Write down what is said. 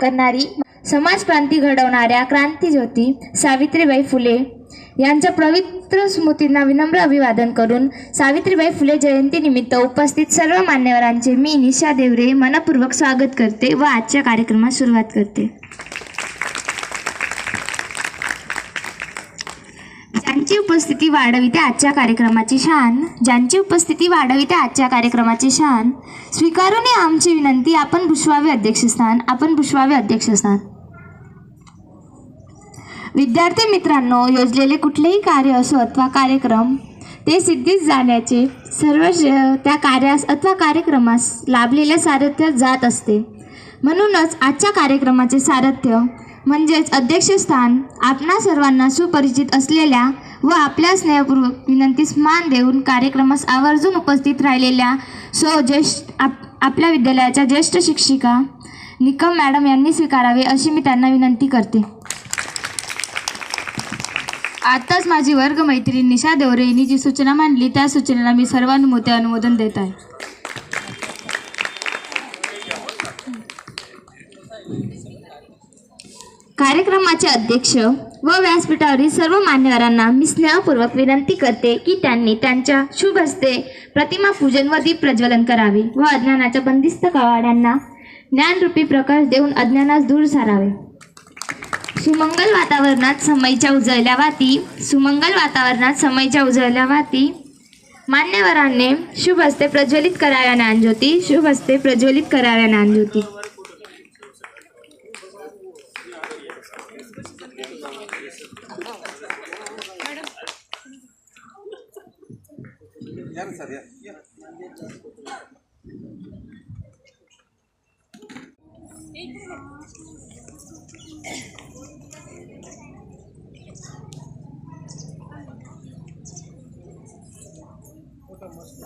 करणारी समाजक्रांती घडवणाऱ्या क्रांतीज्योती सावित्रीबाई फुले यांच्या पवित्र स्मृतींना विनम्र अभिवादन करून सावित्रीबाई फुले जयंतीनिमित्त उपस्थित सर्व मान्यवरांचे मी निशा देवरे मनपूर्वक स्वागत करते व आजच्या कार्यक्रमास सुरुवात करते ज्यांची उपस्थिती वाढविते आजच्या कार्यक्रमाची शान. ज्यांची उपस्थिती वाढविते आजच्या कार्यक्रमाची शान. स्वीकारून आमची विनंती आपण भुषवावे अध्यक्षस्थान आपण भुषवावे अध्यक्षस्थान विद्यार्थी मित्रांनो योजलेले कुठलेही कार्य असो अथवा कार्यक्रम ते सिद्धीस जाण्याचे सर्व त्या कार्यास अथवा कार्यक्रमास लाभलेल्या सारथ्यात जात असते. म्हणूनच आजच्या कार्यक्रमाचे सारथ्य म्हणजेच अध्यक्षस्थान आपणा सर्वांना सुपरिचित असलेल्या व आपल्या स्नेहपूर्वक विनंतीस मान देऊन कार्यक्रमास आवर्जून उपस्थित राहिलेल्या सो ज्येष्ठ आप आपल्या विद्यालयाच्या ज्येष्ठ शिक्षिका निकम मॅडम यांनी स्वीकारावे अशी मी त्यांना विनंती करते. आताच माझी वर्गमैत्रीण निशा देवरे यांनी जी सूचना मांडली त्या सूचनेला मी सर्वानुमते अनुमोदन देत आहे. कार्यक्रमाचे अध्यक्ष व व्यासपीठावरील सर्व मान्यवरांना मी स्नेहपूर्वक विनंती करते की त्यांनी त्यांच्या शुभ हस्ते प्रतिमा पूजन व दीप प्रज्वलन करावे व अज्ञानाच्या बंदिस्त कवाड्यांना ज्ञानरूपी प्रकाश देऊन अज्ञानास दूर सारावे. सुमंगल वातावरणात समयच्या उजळल्या वाती सुमंगल वातावरणात समयच्या उजळल्या वाती मान्यवरांनी शुभ हस्ते प्रज्वलित कराव्या ज्ञानज्योती शुभ हस्ते प्रज्वलित कराव्या ज्ञानज्योती. ಯಾರು ಸರ್ ಫೋಟೋ ಮಸ್ತ್